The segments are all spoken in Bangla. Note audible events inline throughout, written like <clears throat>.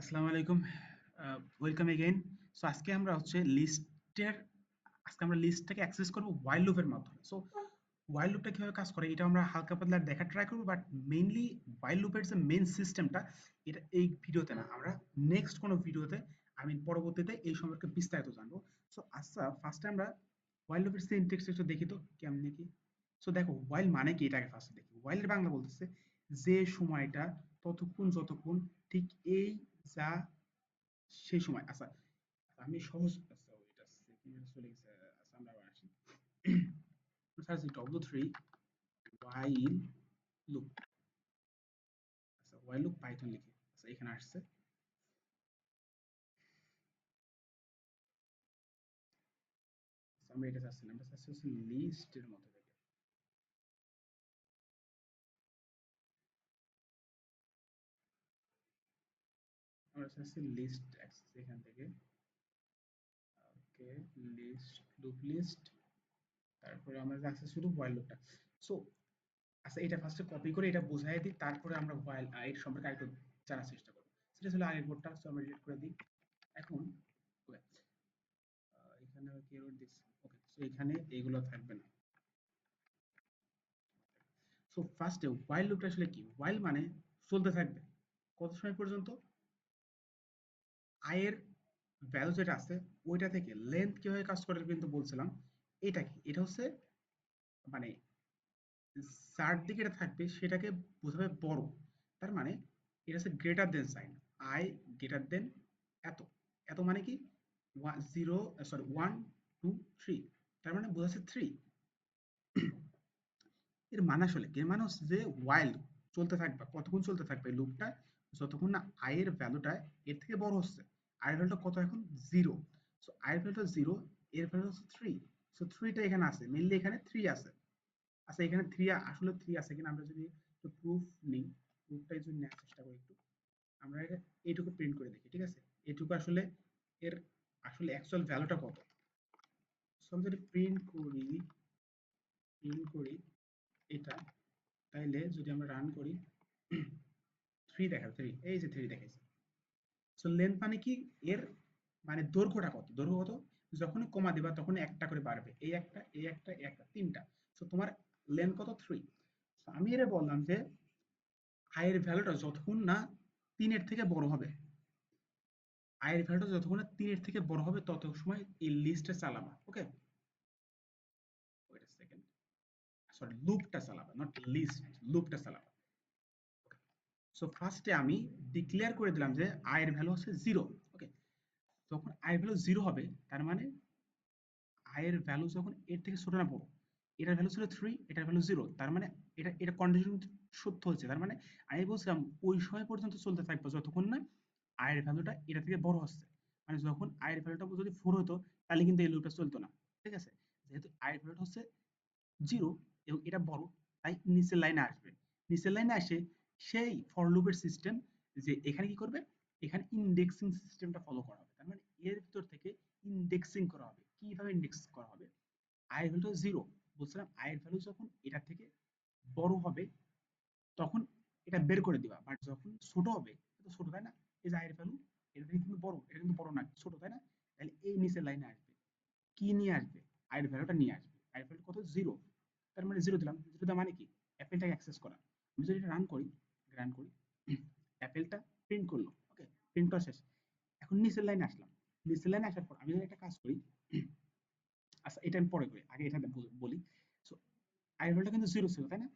আসসালামু আলাইকুম। ওয়েলকাম এগেইন সো আজকে আমরা হচ্ছে লিস্টের আজকে আমরা লিস্টটাকে অ্যাক্সেস করব ওয়াইল লুপের মাধ্যমে। সো ওয়াইল লুপটা কীভাবে কাজ করে এটা আমরা হালকা পাতলা দেখা ট্রাই করব বাট মেইনলি ওয়াইল লুপের যে মেইন সিস্টেমটা এটা এই ভিডিওতে না, আমরা নেক্সট কোনো ভিডিওতে আমি পরবর্তীতে এই সম্পর্কে বিস্তারিত জানব। সো আচ্ছা ফার্স্টে আমরা ওয়াইল লুপের সিনট্যাক্স একটু দেখি তো, কেমনে কি? সো দেখো ওয়াইল মানে কি? এটাকে ফার্স্টে দেখি। ওয়াইলের বাংলা বলতেছে যে সময়টা, ততক্ষণ, যতক্ষণ, ঠিক এই যা সেই সময়। আচ্ছা আমি সহজ আচ্ছা চলে গেছে। আচ্ছা আমরা আসি। <clears throat> ডব্লিউ থ্রি আচ্ছা আচ্ছা এখানে আসছে। আচ্ছা, আমরা এটা চাচ্ছি লিস্টের মধ্যে আমরা চাচ্ছি লিস্ট অ্যাক্সেস এখান থেকে। ওকে লিস্ট লুপ লিস্ট তারপরে আমরা যাচ্ছে শুধু হোয়াইল লুপটা সো আচ্ছা এটা ফার্স্টে কপি করে এটা বোঝাই দিই, তারপরে আমরা হোয়াইল এর সম্পর্কে আরেকটু জানার চেষ্টা করব। সেটা ছিল আগের কোডটা সো আমরা ডিলিট করে দিই। এখন এখানে কি এরর ওকে সো এখানে এগুলো থাকবে না। সো ফার্স্টে হোয়াইল লুপটা আসলে কি? হোয়াইল মানে চলতে থাকবে। কত সময় পর্যন্ত? আয়ের ভ্যালু যেটা আছে, ওইটা থেকে লেন্থ কীভাবে কাজ করে কিন্তু বলছিলাম। এটা কি? এটা হচ্ছে মানে যার দিকে এটা থাকবে সেটাকে বোঝাবে বড়। তার মানে এটা হচ্ছে greater than sign I greater than এত। এত মানে কি? Zero sorry one two three তার মানে বোঝাচ্ছে থ্রি এর মানে আসলে এর মানে হচ্ছে যে ওয়াইল চলতে থাকবে কতক্ষণ চলতে থাকবে লুপটা যতক্ষণ না আয়ের ভ্যালুটা এর থেকে বড় হচ্ছে। আয়ের ভ্যালুটা কত এখন? জিরো সো আয়ের ভ্যালুটা জিরো এর ভ্যালু হচ্ছে থ্রি সো থ্রিটা এখানে আছে মেনলি এখানে থ্রি আছে। আচ্ছা এখানে থ্রি আসলে থ্রি আছে কিনা আমরা যদি একটু প্রুফ নিই প্রুফটাই যদি নেওয়ার চেষ্টা করি একটু, আমরা এইটুকু প্রিন্ট করে দেখি, ঠিক আছে? এইটুকু আসলে এর আসলে অ্যাকচুয়াল ভ্যালুটা কত? সো আমি যদি প্রিন্ট করি প্রিন্ট করি এটা, তাইলে যদি আমরা রান করি থ্রি দেখা থ্রি এই যে থ্রি দেখাইছে। সো লেন্থ মানে কি? এর মানে দৈর্ঘ্যটা কত? দৈর্ঘ্য কত? যখন কমা দিবা তখন একটা করে বাড়বে। এই একটা এই একটা এই একটা, তিনটা। সো তোমার লেন্থ কত? থ্রি আমি এটা বললাম যে আয়ের ভ্যালুটা যতক্ষণ না তিনের থেকে বড় হবে আয়ের ভ্যালুটা যতক্ষণ না তিনের থেকে বড় হবে, তত সময় এই লিস্টে চালাবা ওকে ওয়েট সেকেন্ড সরি লুপটা চালাবা নট লিস্ট লুপটা চালাবা। সো ফার্স্টে আমি ডিক্লেয়ার করে দিলাম যে আয়ের ভ্যালু হচ্ছে জিরো ওকে যখন আয়ের ভ্যালু জিরো হবে, তার মানে আয়ের ভ্যালু যখন এর থেকে ছোট না বড়, এটার ভ্যালু ছিল থ্রি এটার ভ্যালু জিরো তার মানে এটা এটা কন্ডিশন সত্য হচ্ছে, তার মানে আমি বলছিলাম ওই সময় পর্যন্ত চলতে থাকবে, যতক্ষণ না আয়ের ভ্যালুটা এটা থেকে বড় হচ্ছে। মানে যখন আয়ের ভ্যালুটা যদি ফোর হতো, তাহলে কিন্তু এই লুপটা চলতো না, ঠিক আছে? যেহেতু আয়ের ভ্যালুটা হচ্ছে জিরো এবং এটা বড়, তাই নিচের লাইনে আসবে। নিচের লাইনে আসে সেই ফর লুপের সিস্টেম যে এখানে কি করবে? এখানে ইন্ডেক্সিং সিস্টেমটা ফলো করা হবে। তার মানে এর ভিতর থেকে ইন্ডেক্সিং করা হবে। কীভাবে ইন্ডেক্স করা হবে? আয়ের ভ্যালু জিরো বলছিলাম আয়ের ভ্যালু যখন এটা থেকে বড় হবে, তখন এটা বের করে দিবা। বাট যখন ছোট হবে, এটা ছোট, তাই না? এই যে আয়ের ভ্যালু এটা থেকে কিন্তু বড়, এটা কিন্তু বড় না, ছোট, তাই না? তাহলে এই নিচের লাইনে আসবে। কি নিয়ে আসবে? আয়ের ভ্যালুটা নিয়ে আসবে। আয়ের ভ্যালু কত? জিরো তার মানে জিরো দিলাম। জিরো মানে কি? অ্যাপেলটাকে অ্যাক্সেস করা। আমি যদি এটা রান করি রান করি। অ্যাপেলটা প্রিন্ট করল ওকে প্রিন্ট করা শেষ। এখন নিচের লাইনে আসলাম। নিচের লাইনে আসার পর আমি যদি একটা কাজ করি। আচ্ছা এটা আমি পরে করি। আগে এটা বলি। সো আই ভ্যালুটা কিন্তু জিরো ছিল, তাই না?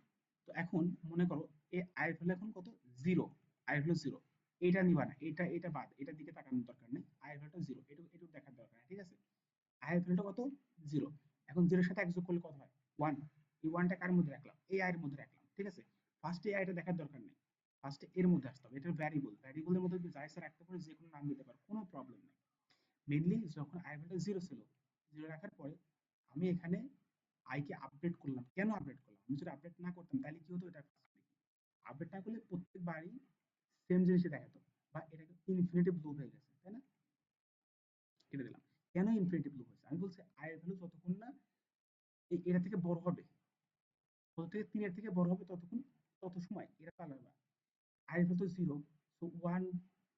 তো এখন মনে করো এই আই ভ্যালু এখন কত? জিরো আই ভ্যালু জিরো এটা নিবা না। এটা এটা বাদ। এটার দিকে তাকানোর দরকার নেই। আই ভ্যালুটা জিরো এটা এটা দেখার দরকার ঠিক আছে? আই ভ্যালুটা কত? জিরো এখন জিরোর সাথে এক যোগ করলে কত হয়? ওয়ান এই ওয়ানটা কার মধ্যে রাখলাম? এই আয়ের মধ্যে রাখলাম, ঠিক আছে? ফার্স্টে এই আইটা দেখার দরকার নেই। ফার্স্টে এর মধ্যে আসতে হবে। এটা ভ্যারিয়েবল ভ্যারিয়েবলের মধ্যে যা ইচ্ছা রাখতে পারো যে কোনো নাম দিতে পারো, কোনো প্রবলেম নেই। মেইনলি যখন আই ভ্যালুটা জিরো ছিল জিরো রাখার পরে আমি এখানে আইকে আপডেট করলাম। কেন আপডেট করলাম? আমি যদি আপডেট না করতাম, তাহলে কি হতো? এটা আপডেট না করলে প্রত্যেকবারই সেম জিনিসই দেখাতো বা এটাকে ইনফিনিটিভ লুপ হয়ে গেছে, তাই না? কেটে দিলাম। কেন ইনফিনিটিভ লুপ হয়েছে? আমি বলছি আয়ের ভ্যালু যতক্ষণ না এটা থেকে বড় হবে, যত থেকে তিনের থেকে বড় হবে ততক্ষণ, তত সময় এটা চালাবে। আয়ের ভ্যালু জিরো সো ওয়ান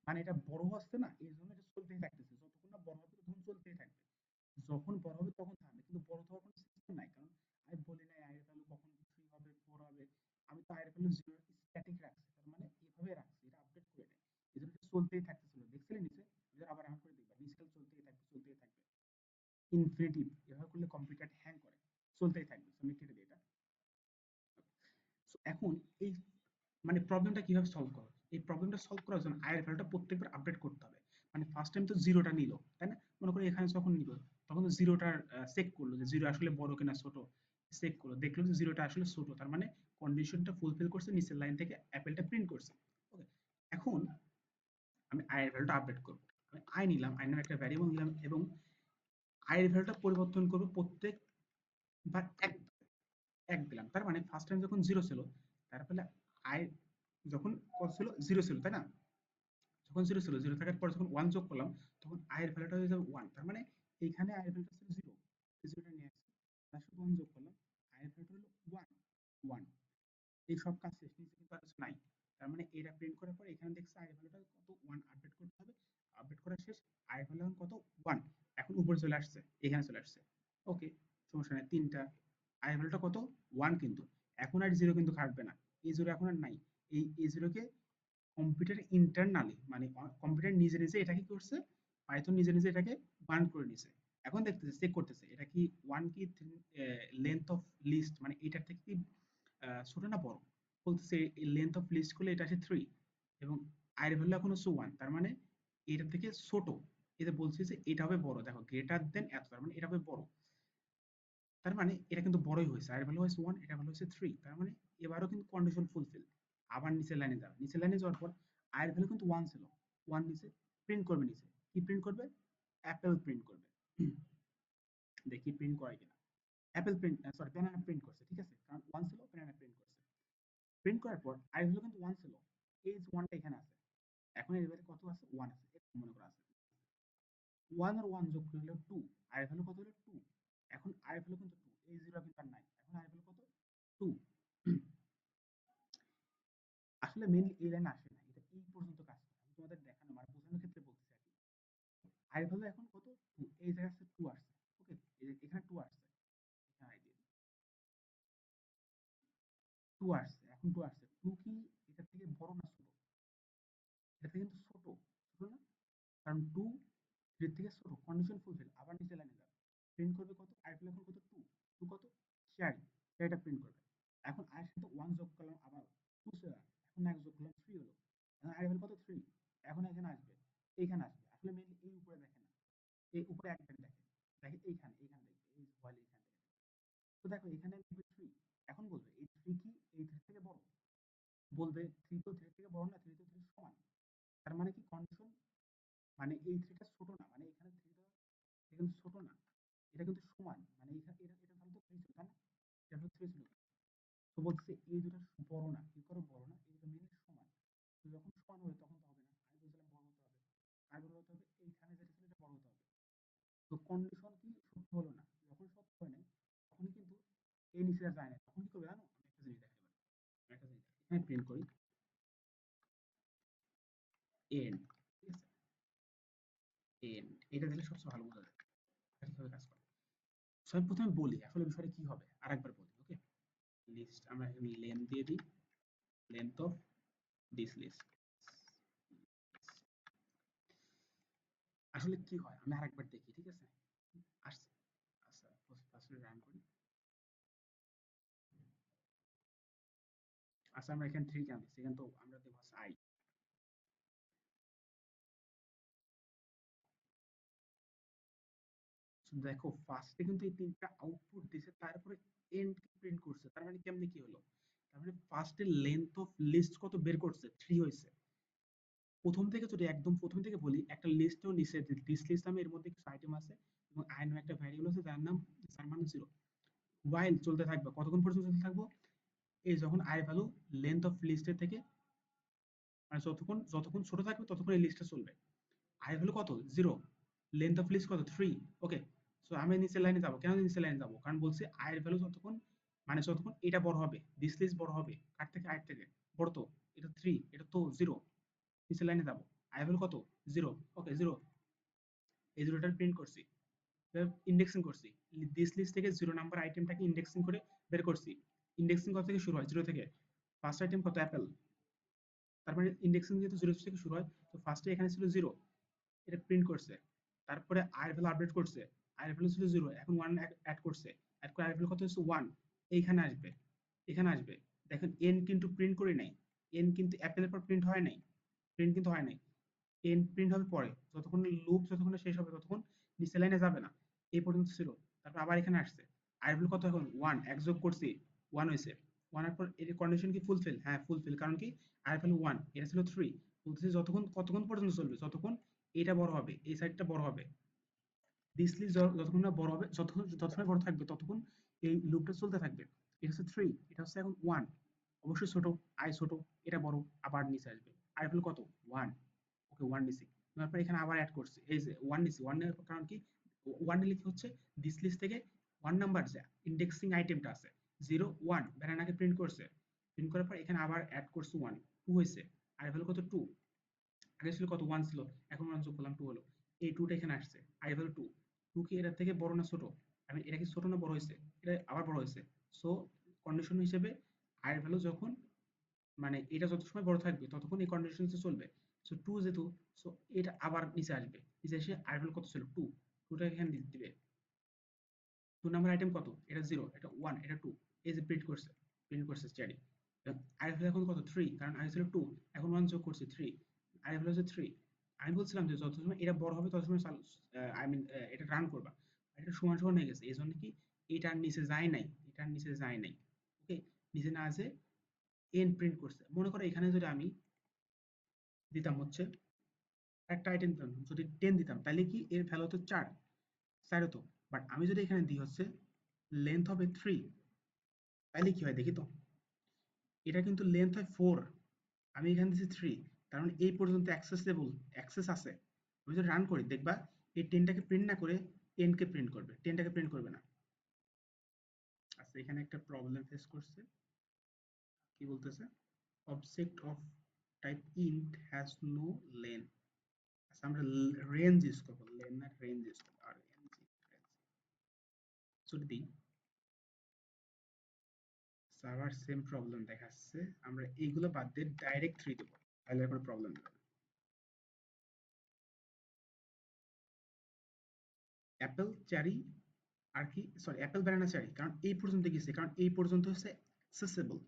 মানে এটা বড় হচ্ছে না, এই জন্য এটা চলতেই থাকতেছে। যতক্ষণ না বড় হবে, ততক্ষণ চলতেই থাকবে। যখন বড় হবে, তখন থামবে। কিন্তু বড় হওয়ার কোনো সিস্টেম নাই, কারণ আমি বলি নাই আয়ের ভ্যালু কখন থ্রি হবে ফোর হবে। আমি তো আয়ের ভ্যালু জিরো স্ট্যাটিক রাখছি, তার মানে এভাবে রাখছি, এটা আপডেট করে নেই। এই জন্য এটা চলতেই থাকতেছিল। দেখছিলেন নিচে? এবার আবার এখন করে দেখবা নিচে চলতেই থাকবে চলতেই থাকবে। ইনফিনিটিভ এভাবে করলে কম্পিউটার হ্যাং করে, চলতেই থাকবে। আমি কেটে দিই এটা। এখন এই মানে প্রবলেমটা কীভাবে সলভ করো? এই প্রবলেমটা সলভ করার জন্য আয়ের ভ্যালুটা প্রত্যেকবার আপডেট করতে হবে। মানে ফার্স্ট টাইম তো জিরোটা নিল, তাই না? মনে করো এখানে যখন নিল, তখন জিরোটার চেক করল যে জিরো আসলে বড় কিনা ছোট। চেক করল, দেখল যে জিরোটা আসলে ছোট, তার মানে কন্ডিশনটা ফুলফিল করছে, নিচের লাইন থেকে অ্যাপেলটা প্রিন্ট করছে। ওকে এখন আমি আয়ের ভ্যালুটা আপডেট করব। আমি আই নিলাম আই নামে একটা ভ্যারিয়েবল নিলাম এবং আয়ের ভ্যালুটা পরিবর্তন করব প্রত্যেক বার এক এক দিলাম। তার মানে ফার্স্ট টাইম যখন জিরো ছিল তারপরে আয় যখন কত ছিল জিরো ছিল, তাই না? যখন জিরো ছিল জিরো থাকার পর যখন ওয়ান যোগ করলাম, তখন আয়ের ভ্যালুটা হয়ে যাবে ওয়ান তার মানে এইখানে আয়ের ভ্যালুটা ছিল জিরো জিরোটা নিয়ে আসছি। তার সাথে ওয়ান যোগ করলাম আয়ের ভ্যালুটা হলো ওয়ান ওয়ান এই সব কাজ শেষ, নিচে কিন্তু আর নাই। তার মানে এটা প্রিন্ট করার পর এখানে দেখছে আয়ের ভ্যালুটা কত ওয়ান আপডেট করতে হবে। আপডেট করা শেষ আয়ের ভ্যালু কত ওয়ান এখন উপরে চলে আসছে, এখানে চলে আসছে। ওকে সমস্যা নেই, তিনটা। আয়ের ভ্যালুটা কত ওয়ান কিন্তু। এখন আর জিরো কিন্তু খাটবে না। এই জিরো এখন আর নাই। এই এই জিরোকে কম্পিউটার ইন্টারনালি মানে কম্পিউটার নিজে নিজে এটা কি করছে? পাইথন নিজে নিজে এটাকে বার্ন করে নিছে। এখন দেখতেছে চেক করতেছে, এটা কি ওয়ান কি লেন্থ অফ লিস্ট মানে এটার থেকে কি ছোট না বড়? বলতেছে লেন্থ অফ লিস্ট করলে এটা আছে থ্রি এবং আয়ের ভ্যালু এখন হচ্ছে ওয়ান তার মানে এটা থেকে ছোট। এটা বলছে যে এটা হবে বড়। দেখো গ্রেটার দেন এত, তার মানে এটা হবে বড়। তার মানে এটা কিন্তু বড়ই হয়েছে। আয়ের ভ্যালু হয়েছে ওয়ান এটা ভ্যালু হচ্ছে থ্রি তার মানে এবারও কিন্তু কন্ডিশন ফুলফিল আবার নিচের লাইনে যাবে নিচের লাইনে যাওয়ার পর আয়ের ভ্যালু কিন্তু ওয়ান ছিল। ওয়ান নিচে প্রিন্ট করবে নিচে। কি প্রিন্ট করবে? অ্যাপেল প্রিন্ট করবে। <clears throat> দেখি প্রিন্ট করে কিনা। Apple print sorry banana print করছে, ঠিক আছে? কারণ ওয়ান ছিল ব্যানানা প্রিন্ট করছে। প্রিন্ট করার পর আয়ের ভ্যালু কিন্তু ওয়ান ছিল। এই ওয়ানটা এখানে আছে। এখন এবারে কত আছে? ওয়ান আছে। মনে করা আছে। ওয়ান আর ওয়ান যোগ করলে টু আয়ের ভ্যালু কত হলো? টু এখন আয়ের ভ্যালু কিন্তু এই জিরো কিন্তু আর নাই এখন আয়ের ভ্যালু কত? আসলে মেইনলি এই লাইন আসে না, এটা এই পর্যন্ত কাজ করে। আমি তোমাদের দেখানো মানে বোঝানোর ক্ষেত্রে বলতেছি আর কি। আয়ের ভ্যালু এখন কত? টু এই জায়গায় আসছে ওকে এখানে আসছে, এখানে আই দিয়ে আসছে, এখন টু আসছে। টু কি এটা থেকে বড় না ছোট? এটা থেকে কিন্তু ছোট ছোট না? কারণ টু থ্রির থেকে ছোট কন্ডিশন ফুলফিল আবার নিচে লাইনে প্রিন্ট করবে কত? আরেকটা ভ্যালু এখন কত? টু টু কত? চারি। চারিটা প্রিন্ট করবে এখন আয়ের সাথে ওয়ান যোগ করলাম আবার টু এখন এক যোগ করলাম থ্রি হলো এখন আয়ের ভ্যালু কত থ্রি এখন এখানে আসবে এইখানে আসবে আসলে মেইনলি এই উপরে দেখে না এই উপরে একটা দেখে দেখে এইখানে এইখানে দেখবে এই ভয়েল এইখানে দেখে তো দেখো এখানে লিখবে থ্রি এখন বলবে এই থ্রি কি এই থ্রি থেকে বড় বলবে থ্রি তো থ্রি থেকে বড় না থ্রি তো থ্রি সমান তার মানে কি কন্ডিশন মানে এই থ্রিটা ছোট না মানে এখানে থ্রিটা এটা কিন্তু ছোট না এটা কিন্তু সমান মানে এটা এটা তাহলে তো থ্রি ছিল তাই না? এটা থ্রি ছিল তো বলছে এই দুটো বড় না, কি করে বড় না, এই দুটো মিলে সমান। তো যখন সমান হবে, তখন তো হবে না। আমি বলছিলাম বড় হতে হবে। আর বড় হতে হবে এইখানে যেটা ছিল, এটা বড় হতে হবে। তো কন্ডিশন কি সত্য হলো না? যখন সত্য হয় নাই, তখনই কিন্তু এই নিচে যায় না। তখন কি করবে জানো? একটা জিনিস দেখাই একটা জিনিস এখানে প্রিন্ট করি। এন্ড ঠিক এটা দিলে সবচেয়ে ভালো বোঝা যায়। কাজ করে? আমি প্রথমে বলি আসলে বিষয়টা কি হবে? আরেকবার বলি ওকে লিস্ট আমরা এখানে লেন দিয়ে দিই। লেন্থ অফ দিস লিস্ট আসলে কি হয়? আমি আরেকবার দেখি ঠিক আছে? আসছে। আচ্ছা ফার্স্টে রান করি। আচ্ছা আমরা এখানে থ্রি কেন দিচ্ছি? এখানে তো আমরা দেবো আই দেখো ফার্স্টে কিন্তু এই তিনটা আউটপুট দিছে, তারপরে এন্ড প্রিন্ট করছে, তার মানে কেমনে কি হলো? তার মানে ফার্স্টে লেন্থ অফ লিস্ট কত বের করছে? থ্রি হয়েছে। প্রথম থেকে যদি একদম প্রথম থেকে বলি, একটা লিস্টও নিচে দিস লিস্ট নামে এর মধ্যে কিছু আইটেম আছে, এবং আই নামে একটা ভ্যারিয়েবল আছে, যার নাম যার মান জিরো ওয়াইল চলতে থাকবে, কতক্ষণ পর্যন্ত চলতে থাকব? এই যখন আই ভ্যালু লেন্থ অফ লিস্টের থেকে মানে যতক্ষণ যতক্ষণ ছোট থাকবে, ততক্ষণ এই লিস্টটা চলবে। আই ভ্যালু কত? জিরো লেন্থ অফ লিস্ট কত? থ্রি ওকে সো আমি নিচের লাইনে যাব। কেন নিচের লাইনে যাব? কারণ বলছি আয়ের ভ্যালু যতক্ষণ মানে যতক্ষণ এটা বড় হবে দিস বড় হবে, কার থেকে? আয়ের থেকে। বড় তো, এটা থ্রি এটা তো জিরো নিচের লাইনে যাব। আই ভ্যালু কত? জিরো ওকে জিরো এই জিরোটা প্রিন্ট করছি। ইন্ডেক্সিং করছি। দিস থেকে জিরো নাম্বার আইটেমটাকে ইন্ডেক্সিং করে বের করছি। ইন্ডেক্সিং কত থেকে শুরু হয়? জিরো থেকে। ফার্স্ট আইটেম কত? অ্যাপেল তারপরে ইন্ডেক্সিং যেহেতু জিরো থেকে শুরু হয়, তো ফার্স্টে এখানে ছিল জিরো এটা প্রিন্ট করছে। তারপরে আয়ের ভ্যালু আপডেট করছে। আয়ের ভ্যালু ছিল জিরো এখন ওয়ান অ্যাড করছে। অ্যাড করে আয়ের ভ্যালু কত হচ্ছে ওয়ান এইখানে আসবে, এখানে আসবে। দেখেন এন কিন্তু প্রিন্ট করি নাই। এন কিন্তু অ্যাপেলের পর প্রিন্ট হয় নাই। প্রিন্ট কিন্তু হয় নাই। এন প্রিন্ট হবে পরে যতক্ষণ লুপ যতক্ষণ শেষ হবে, ততক্ষণ নিচে লাইনে যাবে না। এই পর্যন্ত ছিল তারপর আবার এখানে আসছে। আয়ের ভ্যালু কত এখন? ওয়ান যোগ করছি ওয়ান হয়েছে। ওয়ানের পর এর কন্ডিশন কি ফুলফিল হ্যাঁ ফুলফিল কারণ কি? আয়ের ভ্যালু ওয়ান এটা ছিল থ্রি বলতেছে যতক্ষণ, কতক্ষণ পর্যন্ত চলবে? যতক্ষণ এটা বড় হবে, এই সাইডটা বড় হবে। লিস্ট যতক্ষণ না বড় হবে, যতক্ষণ যতক্ষণ বড় থাকবে, ততক্ষণ এই লুপটা চলতে থাকবে। এটা হচ্ছে থ্রি এটা হচ্ছে এখন ওয়ান অবশ্যই ছোট আই ছোট, এটা বড়, আবার নিচে আসবে। আই ভ্যালু কত? ওয়ান ওকে ওয়ান নিছি তারপর এখানে আবার অ্যাড করছি। এই যে ওয়ান নিছি ওয়ান নেওয়ার কারণ কি? ওয়ান নিলে কি হচ্ছে দিস লিস্ট থেকে ওয়ান নাম্বার যে ইন্ডেক্সিং আইটেমটা আছে। জিরো ওয়ান ব্যানানাকে প্রিন্ট করছে। প্রিন্ট করার পর এখানে আবার অ্যাড করছে ওয়ান টু হয়েছে। আই ভ্যালু কত? টু আগে ছিল কত? ওয়ান ছিল। এখন ওয়ান যোগ করলাম টু হলো। এই টুটা এখানে আসছে। আই ভ্যালু টু টু কি এটার থেকে বড় না ছোট? আমি এটা কি ছোট না বড় হয়েছে? এটা আবার বড় হয়েছে। সো কন্ডিশন হিসেবে আয়ের ভ্যালু যখন মানে এটা যত সময় বড় থাকবে, ততক্ষণ এই কন্ডিশন চলবে। সো টু যেহেতু সো এটা আবার নিচে আসবে। নিচে এসে আয়ের ভ্যালু কত ছিল? টু টুটা এখানে দিবে। টু নাম্বার আইটেম কত? এটা জিরো এটা ওয়ান এটা টু এই যে প্রিন্ট করছে প্রিন্ট করছে স্টাডি আয়ের ভ্যালু এখন কত? থ্রি কারণ আগে ছিল টু এখন ওয়ান যোগ করছে থ্রি আয়ের ভ্যালু হচ্ছে থ্রি আমি বলছিলাম যে যত সময় এটা বড় হবে, তত সময় আই মিন এটা রান করবা। এটা সমান সমান হয়ে গেছে। এই জন্য কি এটার নিচে যায় নাই এটার নিচে যায় নাই। ওকে নিচে না আছে এন প্রিন্ট করছে। মনে করো এখানে যদি আমি দিতাম হচ্ছে একটা আইটেম দিতাম, যদি টেন দিতাম, তাহলে কি এর ভ্যালু হতো চার? চার হতো। বাট আমি যদি এখানে দিই হচ্ছে লেন্থ হবে থ্রি তাহলে কি হয় দেখি তো? এটা কিন্তু লেন্থ হয় ফোর আমি এখানে দিচ্ছি থ্রি কারণ এই পর্যন্ত অ্যাক্সেসেবল অ্যাক্সেস আছে। আমি যদি রান করি, দেখবা এই টেনটাকে প্রিন্ট না করে টেনকে প্রিন্ট করবে। টেনটাকে প্রিন্ট করবে না। আচ্ছা এখানে একটা প্রবলেম ফেস করছে। কি বলতেছে? Object of type int has no len আচ্ছা আমরা রেঞ্জ ইউজ করব। লেন না রেঞ্জ ইউজ করব। আর যদি দিই। সার্ভার সেম প্রবলেম দেখাচ্ছে। আমরা এইগুলো বাদ দিয়ে ডাইরেক্ট থ্রি দেবো। তাহলে আর কোনো প্রবলেম হবে না অ্যাপেল চারি আর কি সরি অ্যাপেল ব্যানানা চারি কারণ এই পর্যন্ত গেছে, কারণ এই পর্যন্ত হচ্ছে অ্যাক্সেসেবল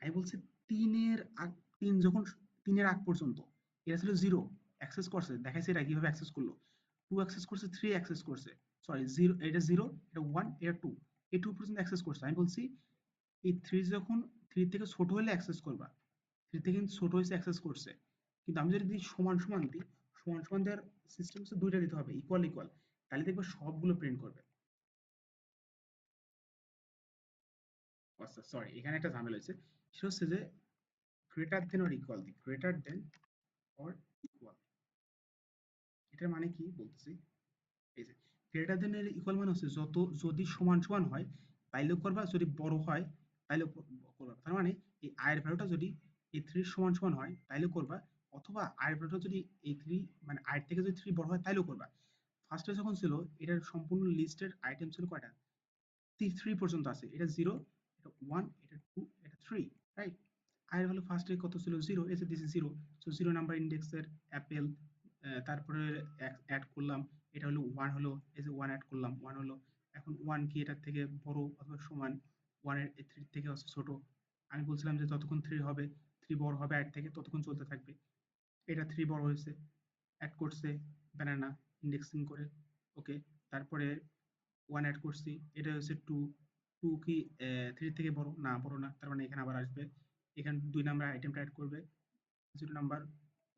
আমি বলছি তিনের আগ, তিন যখন, তিনের আগ পর্যন্ত, এটা ছিল জিরো অ্যাক্সেস করছে, দেখাইছে এটা কীভাবে অ্যাক্সেস করল। টু অ্যাক্সেস করছে থ্রি অ্যাক্সেস করছে সরি জিরো এটা জিরো এটা ওয়ান এটা টু এই টু পর্যন্ত অ্যাক্সেস করছে। আমি বলছি, এই থ্রি যখন থ্রি থেকে ছোট হলে অ্যাক্সেস করবা। থেকে ছোট হয়েছে অ্যাক্সেস করছে। কিন্তু আমি যদি সমান সমান দিই, সমান সমান দেওয়ার সিস্টেম হচ্ছে দুইটা দিতে হবে ইকুয়াল ইকুয়াল তাহলে দেখবে সবগুলো প্রিন্ট করবে। আচ্ছা সরি এখানে একটা ঝামেলা হয়েছে। সেটা হচ্ছে যে greater than or equal the greater than or equal এটার মানে কি বলতেছি? এই যে গ্রেটার দেন এর ইকুয়াল মানে হচ্ছে যত, যদি সমান সমান হয় তাইলেও করবা, যদি বড় হয় তাইলেও করবা। তার মানে এই আয়ের ভ্যালুটা যদি এই থ্রি সমান সমান হয় তাইলেও করবা। অথবা আয়ের ভ্যালুটা যদি এই থ্রি মানে আয়ের থেকে যদি থ্রি বড় হয়, তাইলেও করবা। ফার্স্টে যখন ছিল, এটার সম্পূর্ণ লিস্টের আইটেম ছিল কয়টা? থ্রি পর্যন্ত আছে। এটা জিরো এটা ওয়ান এটা টু এটা থ্রি রাইট আয়ের ভ্যালু ফার্স্টে কত ছিল? জিরো এসে দিছে জিরো সো জিরো নাম্বার ইন্ডেক্সের অ্যাপেল তারপরে অ্যাড করলাম, এটা হলো ওয়ান হলো, এই যে ওয়ান অ্যাড করলাম ওয়ান হলো। এখন ওয়ান কি এটার থেকে বড় অথবা সমান? ওয়ানের থ্রি থেকে ছোট। আমি বলছিলাম যে যতক্ষণ থ্রি হবে থ্রি বড় হবে অ্যাড থেকে ততক্ষণ চলতে থাকবে। এটা থ্রি বড় হয়েছে। অ্যাড করছে ব্যানানা ইন্ডেক্সিং করে। ওকে তারপরে ওয়ান অ্যাড করছি। এটা হচ্ছে টু টু কি থ্রি থেকে বড়? না বড় না। তার মানে এখানে আবার আসবে। এখানে দুই নাম্বার আইটেমটা অ্যাড করবে। Zero number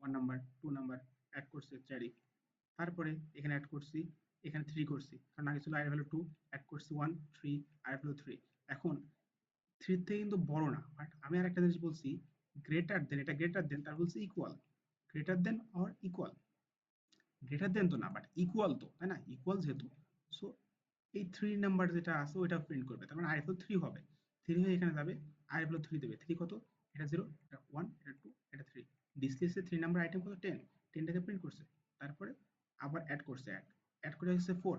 one number two number add করছে চারি। তারপরে এখানে অ্যাড করছি। এখানে থ্রি করছি। কারণ আগে ছিল আই ভ্যালু টু অ্যাড করছি one three I value three এখন থ্রি থেকে কিন্তু বড় না। বাট আমি আর একটা জিনিস বলছি গ্রেটার দেন এটা গ্রেটার দেন তার বলছি equal greater than or equal greater than তো না বাট ইকুয়াল তো, তাই না? ইকুয়াল যেহেতু সো এই থ্রি নাম্বার যেটা আছে, ওইটা প্রিন্ট করবে, তার মানে আই ভ্যালু থ্রি হবে থ্রি হয়ে এখানে যাবে আই ভ্যালু থ্রি দেবে থ্রি কত? এটা জিরো এটা ওয়ান এটা টু এটা থ্রি ডিসপ্লেসে থ্রি নাম্বার আইটেম কত? টেন টেনটাকে প্রিন্ট করছে, তারপরে আবার অ্যাড করছে অ্যাড অ্যাড করে হচ্ছে ফোর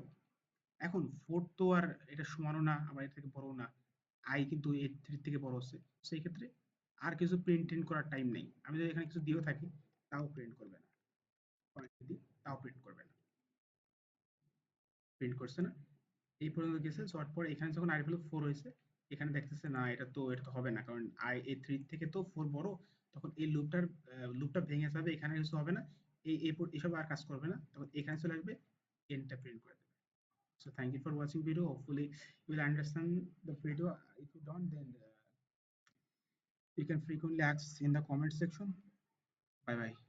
এখন ফোর তো আর এটা সমানও না, আবার এর থেকে বড়ও না আই কিন্তু এর থ্রি থেকে বড় হচ্ছে, সেই ক্ষেত্রে আর কিছু প্রিন্ট টিন্ট করার টাইম নেই। আমি যদি এখানে কিছু দিয়েও থাকি তাও প্রিন্ট করবে না। দিই তাও প্রিন্ট করবে না। প্রিন্ট করছে না? এই পর্যন্ত গেছে। যাওয়ার পর এখানে যখন আই ভ্যালু ফোর হয়েছে এখানে দেখতেছে না এটা তো এটা তো হবে না। কারণ আই এই থ্রি থেকে তো ফোর বড় তখন এই লুপটার লুপটা ভেঙে যাবে এখানে কিছু হবে না। এই এসব আর কাজ করবে না। তখন এখানে চলে আসবে এনটা প্রিন্ট করে দেবে। So thank for watching video. Hopefully you will understand the video. If you don't then uh, you can frequently ask in the comment section. Bye bye